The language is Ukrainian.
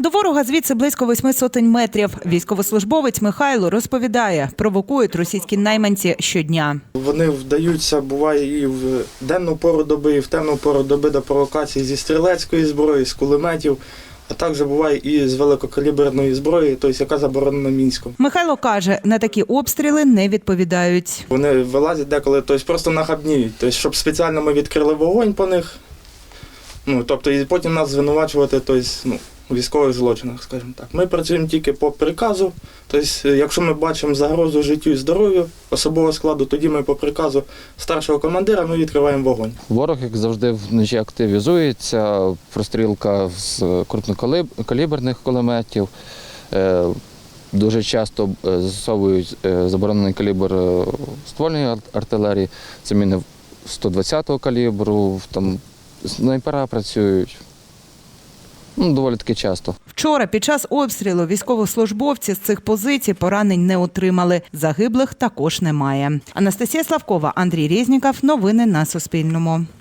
До ворога звідси близько восьми сотень метрів. Військовослужбовець Михайло розповідає, провокують російські найманці щодня. Вони вдаються, буває, і в денну пору доби, і в темну пору доби до провокацій зі стрілецької зброї, з кулеметів, а також буває і з великокаліберної зброї, тобто яка заборонена мінськом. Михайло каже, на такі обстріли не відповідають. Вони вилазять деколи, тобто просто нахабніють, тобто, щоб спеціально ми відкрили вогонь по них. Ну, тобто, і потім нас звинувачувати тобто, ну, у військових злочинах, скажімо так. Ми працюємо тільки по приказу. Тобто, якщо ми бачимо загрозу життю і здоров'ю особового складу, тоді ми по приказу старшого командира ми відкриваємо вогонь. Ворог, як завжди, вночі активізується, прострілка з крупнокаліберних кулеметів. Е, Дуже часто е, застосовують е, заборонений калібр е, ствольної артилерії. Це міни 120-го калібру, там снайпера працюють. Ну, доволі таки часто. Вчора під час обстрілу військовослужбовці з цих позицій поранень не отримали. Загиблих також немає. Анастасія Славкова, Андрій Резніков. Новини на Суспільному.